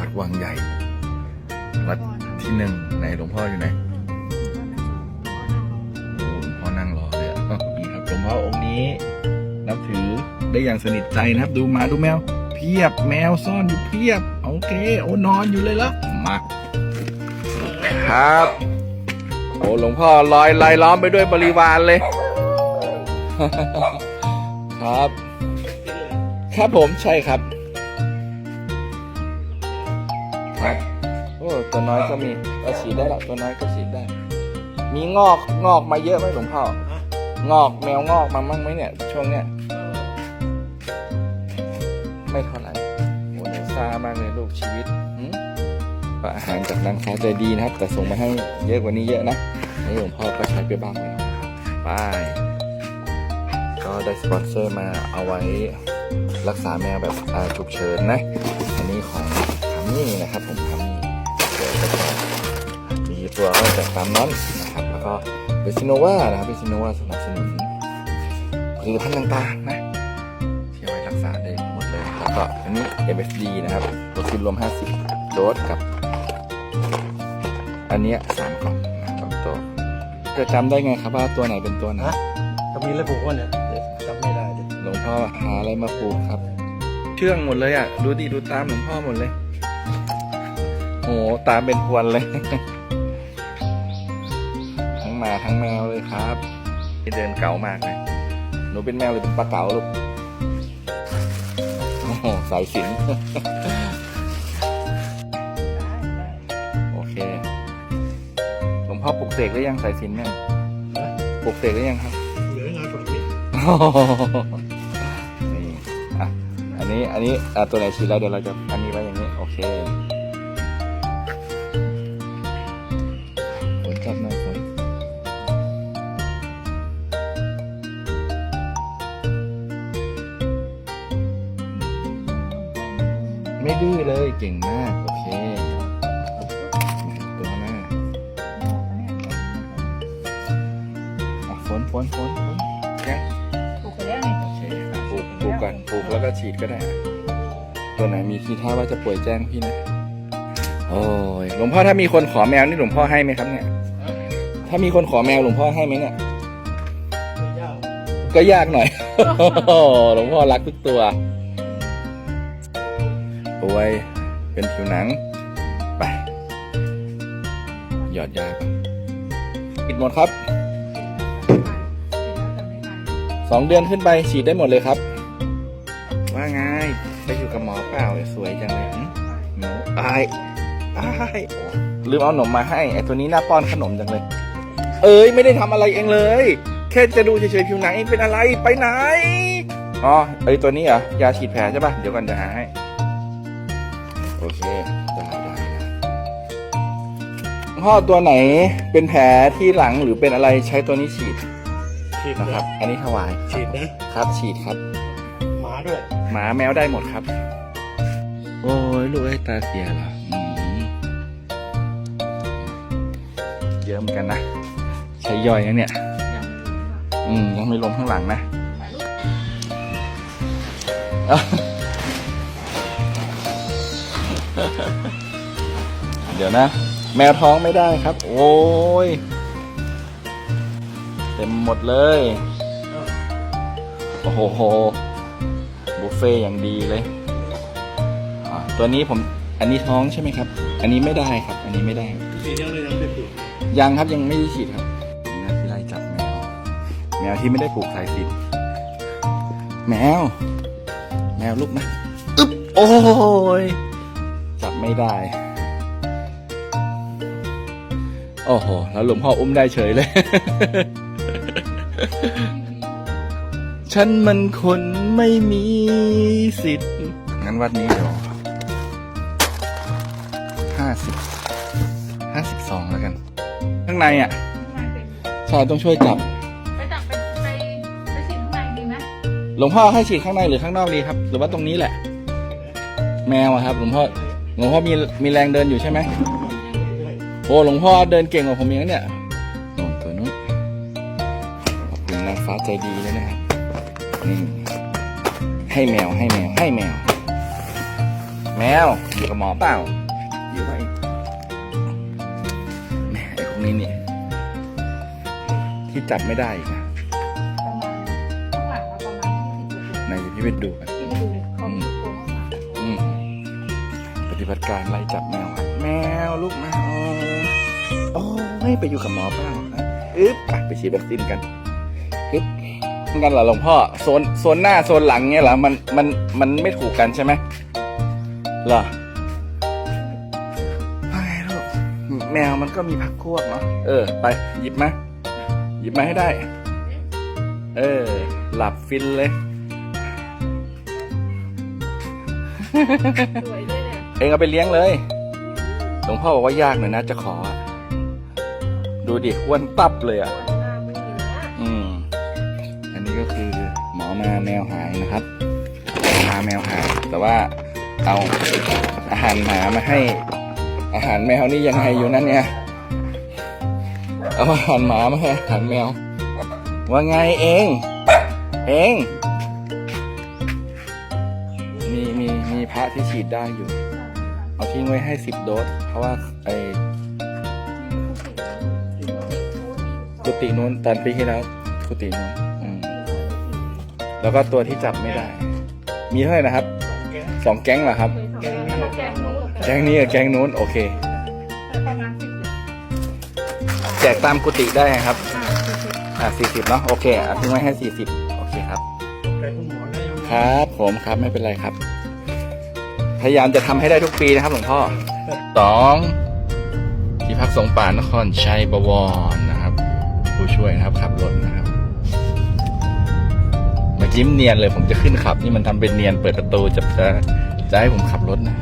วัดวังใหญ่ วัดที่หนึ่งไหนหลวงพ่ออยู่ไหนโอ้หลวงพ่อนั่งรอเลยอะนี่ครับหลวงพ่อองค์นี้ นับถือได้อย่างสนิทใจนะครับ ดูหมาดูแมว เพียบแมวซ่อนอยู่เพียบ โอเค โอ้นอนอยู่เลยละมาครับโอ้หลวงพ่อลอยลายล้อมไปด้วยบริวารเลย ครับ ครับผมใช่ครับ ตัวน้อยก็มีก็ฉีดได้ละตัวน้อยก็ฉีดได้ มีงอกงอกมาเยอะไหมหลวงพ่อ งอกแมวงอกมาบ้างไหมเนี่ย ช่วงเนี้ยไม่เท่าไหร่โอ้เดี๋ยวซามากเลยลูกชีวิตหืมก็อาหารจากร้านค้าใจดีนะครับ แต่ส่งมาให้เยอะกว่านี้เยอะนะนี่หลวงพ่อก็ใช้ไปบ้างแล้วไปก็ได้สปอนเซอร์มาเอาไว้รักษาแมวแบบอ่าฉุกเฉินนะ อันนี้ของทามี่นะครับผมทา มี่เดี๋ยวก็จะมีตัวก็จากตามนั้นนะครับแล้วก็เบซิโนวานะครับเบซิโนวาสนับสนุนผลิตภัณฑ์ต่างๆนะที่เอาไว้รักษาได้หมดเลยแล้วก็อันนี้ MSD นะครับตัวคิดรวม 50 โดสกับ อันเนี้ยสามกล่องนะครับตัวจะจำได้ไงครับว่าตัวไหนเป็นตัวไหนฮะก็มีอะไรผูกวะเนี่ยเดี๋ยวจำไม่ได้ดิหลวงพ่อหาอะไรมาปลูกครับ เชื่องหมดเลยอะ ดูดิดูตามหลวงพ่อหมดเลยโอ้โห ตามเป็นพวนเลย ทั้งหมาทั้งแมวเลยครับที่เดินเก๋ามากเลยหนูเป็นแมวหรือเป็นปลาเก๋าลูกโอ้โหสายสินโอเคหลวงพ่อปลุกเสกหรือยังสายสินเนี่ยปลุกเสกหรือยังครับเหลืองานกว่านี้นี่อะอันนี้อันนี้อะตัวไหนฉีดแล้วเดี๋ยวเราจะอันนี้ไว้อย่างนี้ โอเค ไม่ดื้อเลยเก่งมาก โอเคตัวหน้าอะฝนฝนฝนฝนยังปลูกไปแล้วนี่โอเคอะปลูกปลูกก่อนปลูกแล้วก็ฉีดก็ได้อะตัวไหนมีทีท่าว่าจะป่วยแจ้งพี่นะโอ้ยหลวงพ่อถ้ามีคนขอแมวนี่หลวงพ่อให้ไหมครับเนี่ย ถ้ามีคนขอแมวหลวงพ่อให้ไหมเนี่ยไม่ยากก็ยากหน่อยหลวงพ่อรักทุกตัว ป่วย เป็นผิวหนัง ไป หยอดยาปิดหมดครับ สองเดือนขึ้นไปฉีดได้หมดเลยครับ ว่าไง ไปอยู่กับหมอเปล่าสวยจังเลยหนูอายอายลืมเอาขนมมาให้ไอตัวนี้น่าป้อนขนมจังเลย เอ้ยไม่ได้ทำอะไรเองเลย แค่จะดูเฉยๆผิวหนังเองเป็นอะไรไปไหนอ๋อไอตัวนี้เหรอยาฉีดแผลใช่ปะเดี๋ยวก่อนจะหาให้ โอเคได้ได้ได้พ่อตัวไหนเป็นแผลที่หลังหรือเป็นอะไรใช้ตัวนี้ฉีดฉีดนะนะคครัรับ บ อันนี้ถวายฉีดนะ ครับฉีดครับ หมาด้วย หมาแมวได้หมดครับ โอ้ยลูกเอ้ยตาเสียเหรออืมเยอะเหมือนกันนะ ใช้ย่อยนะเนี่ย อืมยังไม่ลงข้างหลังนะ เดี๋ยวนะ แมวท้องไม่ได้ครับ โอ้ย เต็มหมดเลย โอ้โห บุฟเฟ่อย่างดีเลยอ่าตัวนี้ผม อันนี้ท้องใช่ไหมครับ อันนี้ไม่ได้ครับ อันนี้ไม่ได้สีเดียวเลยยังไม่ผูกยังครับยังไม่ได้ฉีดครับนี่นะที่ไล่จับแมว แมวที่ไม่ได้ผูกสายสิญจนแมว แมวลูกนะอึ๊บ โอ้ยจับ ไม่ได้ โอ้โห แล้วหลวงพ่ออุ้มได้เฉยเลย ฉันมันคนไม่มีสิทธิ์ งั้นวัดนี้เดี๋ยวห้าสิบห้าสิบสองแล้วกัน ข้างในอะใช่ต้องช่วยจับ ไปจับไปไปไปฉีดข้างในดีไหมหลวงพ่อให้ฉีดข้างในหรือข้างนอกดีครับ หรือว่าตรงนี้แหละ แมวอะครับ หลวงพ่อ หลวงพ่อมีมีแรงเดินอยู่ใช่ไหมโอ้หลวงพ่อเดินเก่งกว่าผมเองนะเนี่ยโน่นตัวนู้นขอบคุณนางฟ้าใจดีเลยนะครับนี่ให้แมวให้แมวให้แมวโอ้แมวอยู่กับหมอเปล่าอยู่ไหมแหมไอ้พวกนี้นี่ที่จับไม่ได้อีกนะประมาณข้างหลังเราประมาณยี่สิบกว่าตัวไหนพี่ไปดูกัน บัติการไล่จับแมวครับแมวลูกแมวโอ้ยไปอยู่กับหมอเปล่าครับอึ๊บอะไปฉีดวัคซีนกันอึ๊บงั้นเหรอหลวงพ่อโซนโซนหน้าโซนหลังเงี้ยเหรอมันมันมันไม่ถูกกันใช่ไหมเหรอไม่ลูกแมวมันก็มีพักพวกเนาะเออ ไปหยิบมาหยิบมาให้ได้ เออ หลับฟินเลย สวยด้วยเนี่ย เองเอาไปเลี้ยงเลย หลวงพ่อบอกว่ายากหน่อยนะจะขออะดูดิอ้วนตับเลยอะตัวหน้าไม่มีนะอืม อันนี้ก็คือหมอมาแมวหายนะครับพาแมวหาย แต่ว่าเอาอาหารหมามาให้ อาหารแมวนี่ยังไงอยู่นั่นเนี่ย เอาอาหารหมามาให้อาหารแมว ว่าไงเอง เองมีมีมีพระที่ฉีดได้อยู่ เอาทิ้งไว้ให้สิบโดส เพราะว่าไอ้กุฏินู้นตอนปีที่แล้วกุฏินู้นอืมแล้วก็ตัวที่จับไม่ได้ มีเท่าไหร่นะครับแกะสองแก๊งเหรอครับเคยทำแกงนู้นแก๊งนี้กับแก๊งนู้นโอเคประมาณสิบแจกตามกุฏิได้ครับห้าสิบอ่าสี่สิบเนาะโอเคอะทิ้งไว้ให้สี่สิบโอเคครับแต่คุณหมอได้ยังครับผมครับไม่เป็นไรครับ พยายามจะทำให้ได้ทุกปีนะครับหลวงพ่อสองที่พักสงป่านครชัยบวรนะครับ ผู้ช่วยนะครับขับรถนะครับมายิ้มเนียนเลยผมจะขึ้นขับ นี่มันทำเป็นเนียนเปิดประตูจะจะจะให้ผมขับรถนะ